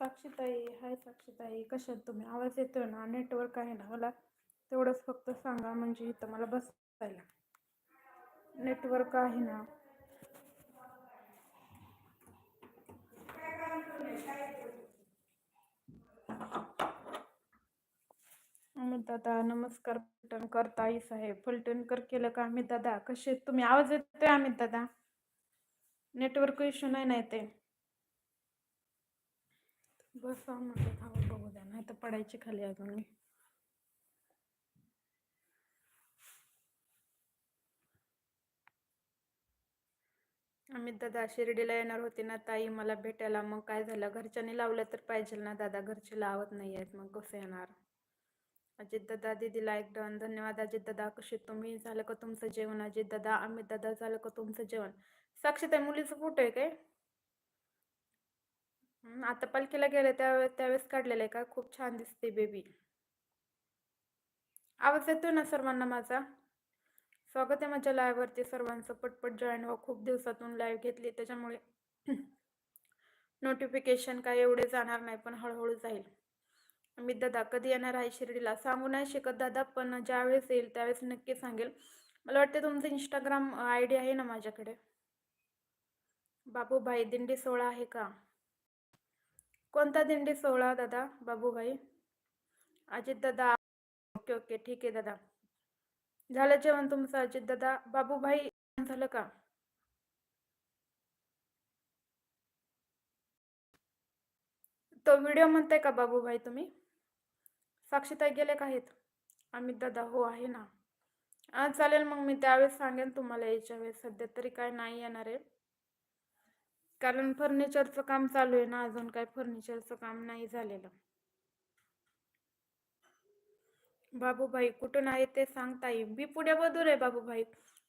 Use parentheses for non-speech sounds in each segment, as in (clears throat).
साक्षीताई हाय साक्षीताई. कशा आहेत तुम्ही? आवाज येतोय ना? नेटवर्क आहे ना? मला तेवढंच फक्त सांगा म्हणजे इथं मला बसायला. नेटवर्क आहे ना? अमित दादा नमस्कार. फलटण करता आई साहेब. फलटणकर केलं का? अमित दादा कसे तुम्ही? आवाज येतोय अमित दादा? नेटवर्क इश्यू नाही ना ते बस म्हटलं थांबून बघू द्या नाही तर पडायची खाली अजून. अमित दादा शिर्डीला येणार होते ना ताई मला भेटायला. मग काय झालं? घरच्यांनी लावलं तर पाहिजे ना दादा? घरचे लावत नाही आहेत मग कसं येणार? अजित दादा दिदीला एक डन. धन्यवाद अजित दादा कसे तुम्ही झालं का तुमचं जेवण? अजित दादा अमित दादा झालं का तुमचं जेवण? साक्षी त्या मुलीचं फोटो आहे काय? आता पालखीला गेले त्या त्यावेळेस काढलेलं आहे का? खूप छान दिसते बेबी आवाज येतोय ना सर्वांना माझा? स्वागत आहे माझ्या लाईव्हवरती सर्वांचं पटपट जॉईन व्हा. खूप दिवसातून लाईव्ह घेतली. त्याच्यामुळे (clears throat) नोटिफिकेशन काय एवढे जाणार नाही पण हळूहळू जाईल. मी दादा कधी येणार आहे शिर्डीला? सांगू नाही शिकत दादा पण ज्यावेळेस येईल त्यावेळेस नक्की सांगेल. मला वाटते तुमचं इंस्टाग्राम आय डी आहे ना माझ्याकडे? बाबूभाई दिंडी सोहळा आहे का? कोणता दिंडी सोहळा दादा? बाबूभाई. अजित दादा. Okay okay. ठीक आहे दादा. झालं जेवण तुमचं अजित दादा? बाबूभाई झालं का? तो व्हिडिओ म्हणताय का बाबूभाई तुम्ही? साक्षीताई गेले का आहेत? अमित दादा हो आहे ना. चालेल मग मी त्यावेळेस सांगेन तुम्हाला याच्या वेळेस सध्या तरी काय नाही येणार आहे. कारण फर्निचरचं काम चालू आहे ना अजून काय फर्निचरचं काम नाही झालेलं. बाबूभाई कुठून आहे ते सांगता येईल. मी पुढे बदूर आहे बाबूभाई.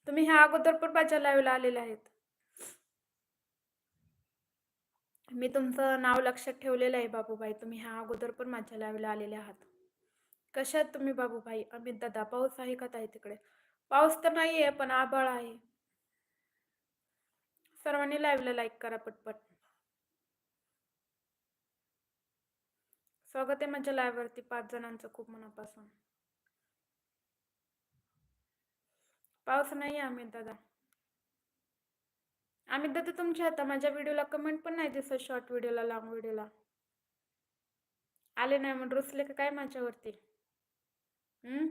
तुम्ही ह्या अगोदर पण माझ्या लाईव्हला आलेले आहेत. मी तुमचं नाव लक्षात ठेवलेलं आहे बाबूभाई. तुम्ही ह्या अगोदर पण माझ्या लाईव्हला आलेले आहात. कशा आहेत तुम्ही बाबूभाई? अमित दादा पाऊस आहे का ताई तिकडे? पाऊस तर नाही आहे पण आभाळ आहे. सर्वांनी लाईव्हला लाईक करा पटपट. स्वागत आहे माझ्या लाईव्हवरती पाच जणांचं खूप मनापासून. पाऊस नाही आहे अमित दादा. अमित दादा तुमच्या आता माझ्या व्हिडिओला कमेंट पण नाही दिसत शॉर्ट व्हिडिओला लॉंग व्हिडिओला आले नाही म्हणून रुसले का काय माझ्यावरती? हम्म?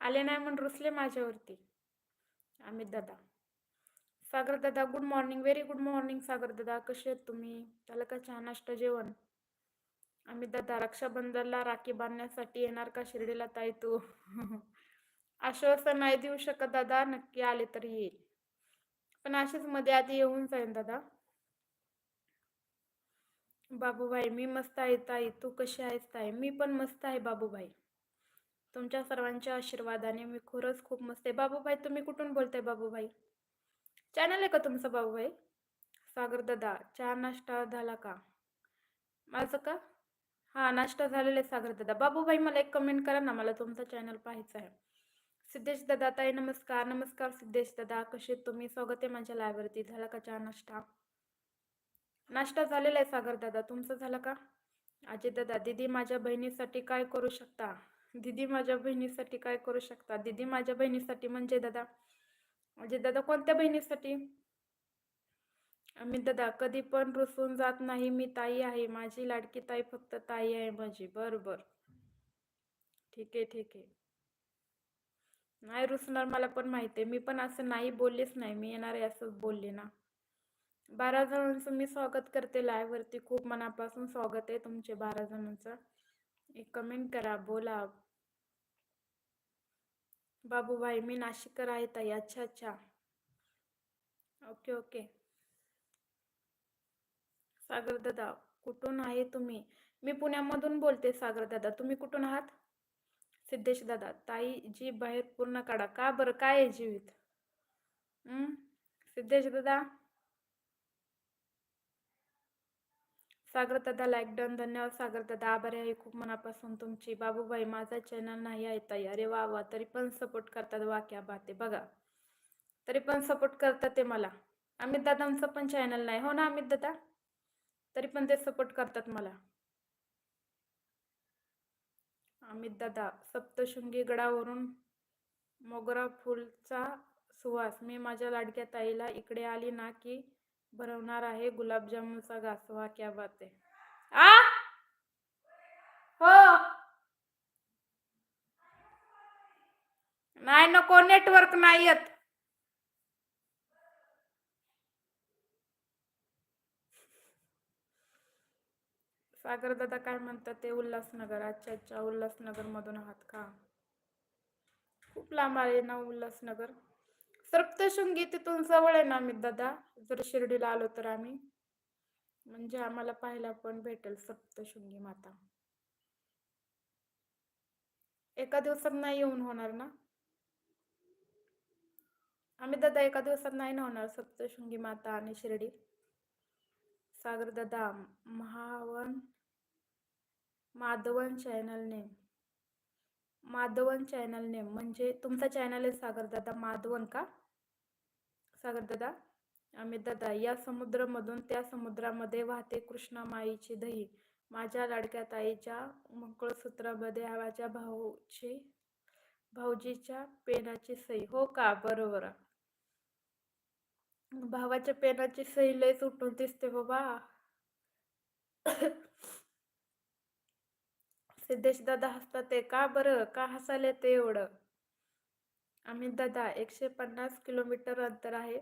आले नाही म्हणून रुसले माझ्यावरती अमित दादा. सागर दादा good morning very good morning Sagar दादा. कसे आहेत तुम्ही? त्याला का चहा नाश्ता जेवण? आम्ही दादा रक्षाबंधनला राखी बांधण्यासाठी येणार का शिर्डीला ताई तू? (laughs) आश्वासन नाही देऊ शकत दादा नक्की आले तर येईल. पण अशीच मध्ये आधी येऊन जाईन दादा. बाबूभाई मी मस्त आहे ताई. तू कशी आहेस ताई? मी पण मस्त आहे बाबूभाई. तुमच्या सर्वांच्या आशीर्वादाने मी खरंच खूप मस्त आहे. बाबूभाई तुम्ही कुठून बोलताय बाबूभाई? चॅनल आहे का तुमचं बाबूभाई सागर दादा चहा नाश्ता झाला का? माझं का? हां नाश्ता झालेला आहे सागर दादा. बाबूभाई मला एक कमेंट करा ना मला तुमचा चॅनल पाहायचा आहे. सिद्धेश दादा ताई नमस्कार नमस्कार सिद्धेश दादा. कसे तुम्ही? स्वागत आहे माझ्या लायवरती झाला का चहा नाश्ता? नाश्ता झालेला आहे सागर दादा. तुमचं झालं का? अजित दादा दिदी माझ्या बहिणीसाठी काय करू शकता? दिदी माझ्या बहिणीसाठी काय करू शकता? दिदी माझ्या बहिणीसाठी म्हणजे दादा म्हणजे दादा कोणत्या बहिणीसाठी? मी दादा कधी पण रुसून जात नाही मी ताई आहे माझी लाडकी ताई फक्त ताई आहे माझी बरोबर. ठीक आहे ठीक आहे. नाही रुसणार मला पण माहिती आहे मी पण असं नाही बोललेच नाही मी येणार आहे असंच बोलले ना. बारा जणांचं मी स्वागत करते लायवरती खूप मनापासून स्वागत आहे तुमचे बारा जणांचं. एक कमेंट करा बोला. बाबूभाई मी नाशिककर आहे ताई. अच्छा अच्छा. Okay okay. सागर दादा कुठून आहे तुम्ही? मी पुण्यामधून बोलते सागर दादा. तुम्ही कुठून आहात? सिद्धेश दादा ताई जी बाहेर पूर्ण काढा. का बरं? काय आहे जीवित? सिद्धेश दादा? सागर दादा लाईक डन धन्यवाद सागर दादा. आभारी आहे. खूप मनापासून तुमची. बाबूबाई माझा चॅनल नाही आहे ताई. अरे वा वा तरी पण सपोर्ट करतात. वाक्या बाते बघा. तरी पण सपोर्ट करतात ते मला. अमित दादांचं पण चॅनल नाही. हो ना अमित दादा? तरी पण ते सपोर्ट करतात मला. अमित दादा सप्तशृंगी गडावरून मोगरा फुलचा सुवास. मी माझ्या लाडक्या ताईला इकडे आली ना की भरवणार आहे. गुलाबजामुनचा घासवा क्या बात आहे. आ? हो. नाही नको. नेटवर्क नाही येत. सागर दादा काय म्हणतात ते उल्हासनगर. अच्छा अच्छा. उल्हासनगर मधून आहात का? खूप लांब आहे ना उल्हासनगर? सप्तशृंगी तिथून जवळ आहे ना आम्ही दादा? जर शिर्डीला आलो तर आम्ही. म्हणजे आम्हाला पाहायला पण भेटेल सप्तशृंगी माता. एका दिवसात नाही येऊन होणार ना? आम्ही दादा एका दिवसात नाही ना होणार सप्तशृंगी माता आणि शिर्डी? सागर दादा Mahavan Madhavan channel name. Madhavan channel name. म्हणजे तुमचा चॅनल आहे सागर दादा माधवन का? सागर दादा अमित दादा या समुद्रामधून त्या समुद्रामध्ये वाहते कृष्णा माईची दही. माझ्या लाडक्या ताईच्या मंगळसूत्रामध्ये आवाच्या भाऊची भाऊजीच्या पेनाची सही हो का? बरोबर. भावाच्या पेनाची सही लय उठून दिसते बाबा. सिद्धेश दादा हसतात ते का? बरं का हसायला ते एवढं? अमित दादा एकशे पन्नास किलोमीटर अंतर आहे.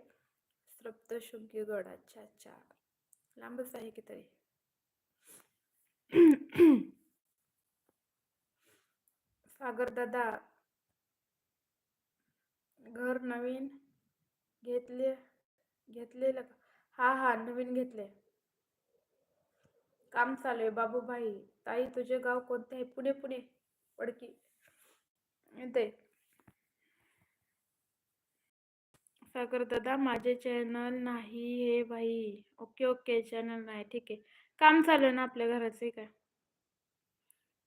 सप्तशृंगी गड अच्छा अच्छा. लांबच आहे की तरी. सागर दादा घर नवीन घेतले घेतलेलं का? हा हा नवीन घेतले. काम चालू आहे बाबूभाई. ताई तुझे गाव कोणते आहे? पुणे पुणे. पडकी येते सागर दादा माझे चॅनल नाही हे भाई ओके ओके चॅनल नाही ठीक आहे. काम चालू आहे ना आपल्या घराचं काय?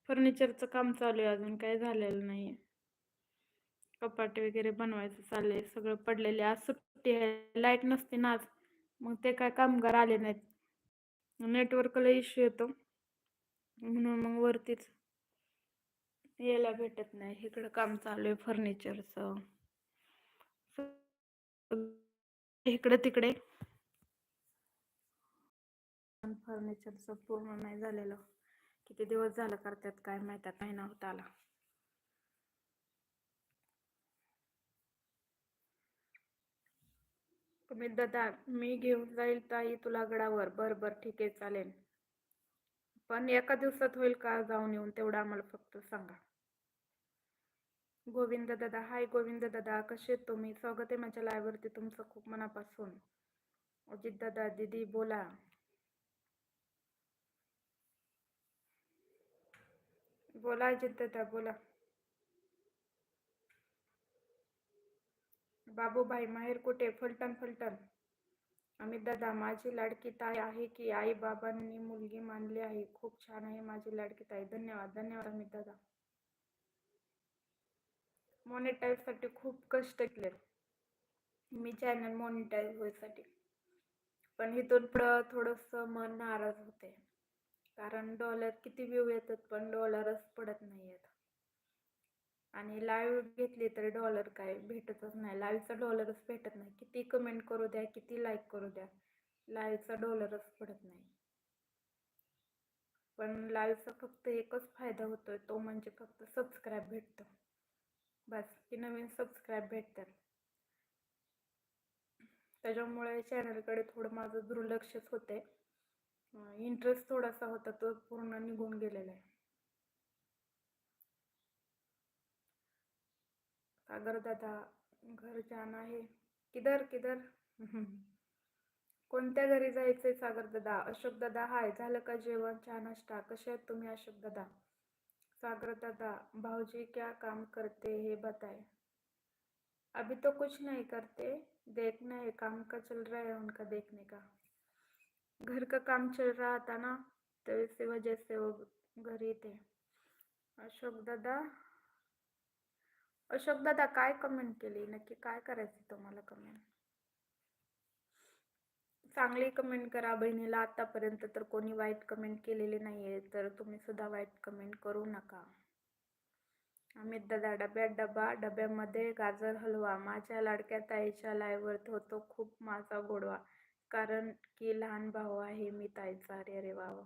फर्निचरचं काम चालू आहे अजून काही झालेलं नाही कपाट वगैरे बनवायचं चाललंय सगळं पडलेले आज सुट्टी आहे लाइट नसते ना आज. मग ते काय कामगार आले नाहीत. नेटवर्कला इश्यू येतो. म्हणून मग वरतीच यायला भेटत नाही. इकडं काम चालू आहे फर्निचरचं. इकडे तिकडे. फर्निचरचं पूर्ण नाही झालेलं. किती दिवस झालं करतात काय माहितात महिना होत आला. तुम्ही दादा मी घेऊन जाईल ताई तुला गडावर. बर बर ठीक आहे चालेल. पण एका दिवसात होईल का जाऊन येऊन तेवढं आम्हाला फक्त सांगा. गोविंद दादा. हाय गोविंद दादा. कसे तुम्ही? स्वागत आहे माझ्या लायवरती तुमचं खूप मनापासून. अजित दादा दीदी बोला. बोला अजित दादा बोला. बाबूभाई माहेर कुठे? फलटण फलटण. अमित दादा माझी लाडकी ताई आहे की आई बाबांनी मुलगी मानली आहे. खूप छान आहे माझी लाडकी ताई. धन्यवाद धन्यवाद अमित दादा. मॉनिटाईजसाठी खूप कष्ट केले मी चॅनल मॉनिटाईज होईसाठी पण इथून पुढं थोडंसं मन नाराज होते कारण डॉलर किती व्ह्यू येतात पण डॉलरच पडत नाही आहेत. आणि लाईव्ह घेतली तर डॉलर काय भेटतच नाही. लाईव्हचा डॉलरच भेटत नाही. किती कमेंट करू द्या किती लाईक करू द्या लाईव्हचा डॉलरच पडत नाही. पण लाईव्हचा फक्त एकच फायदा होतोय तो म्हणजे फक्त सबस्क्राईब भेटतो. बस की नवीन सबस्क्राईब भेटतात. त्याच्यामुळे चॅनलकडे थोडं माझं दुर्लक्षच होते इंटरेस्ट थोडासा होता तो पूर्ण निघून गेलेला आहे. सागर दादा घर जाना आहे. किधर किधर (laughs) कोणत्या घरी जायचंय सागर दादा अशोक दादा हाय झालं का जेवण? चहा नाश्ता? कसे आहेत तुम्ही अशोक दादा सागर दादा भाऊजी क्या काम करते हैं बताए? अभी तो कुछ नहीं करते, देखना है काम का चल रहा है उनका देखने का। घर का काम चल रहा था ना तो इसी वजह से वो घर ही थे। अशोक दादा? अशोक दादा, काय कमेंट केली? नक्की काय करायचं तुम्हाला कमेंट चांगली कमेंट करा बहिणीला. आतापर्यंत तर कोणी वाईट कमेंट केलेली नाही आहे तर तुम्ही सुद्धा वाईट कमेंट करू नका. आम्ही दादा डब्यात डबा डब्यामध्ये गाजर हलवा. माझ्या लाडक्या ताईच्या लाईव्हवर होतो खूप माझा गोडवा. कारण की लहान भाऊ आहे मी ताईचा. अरे अरे वा वा.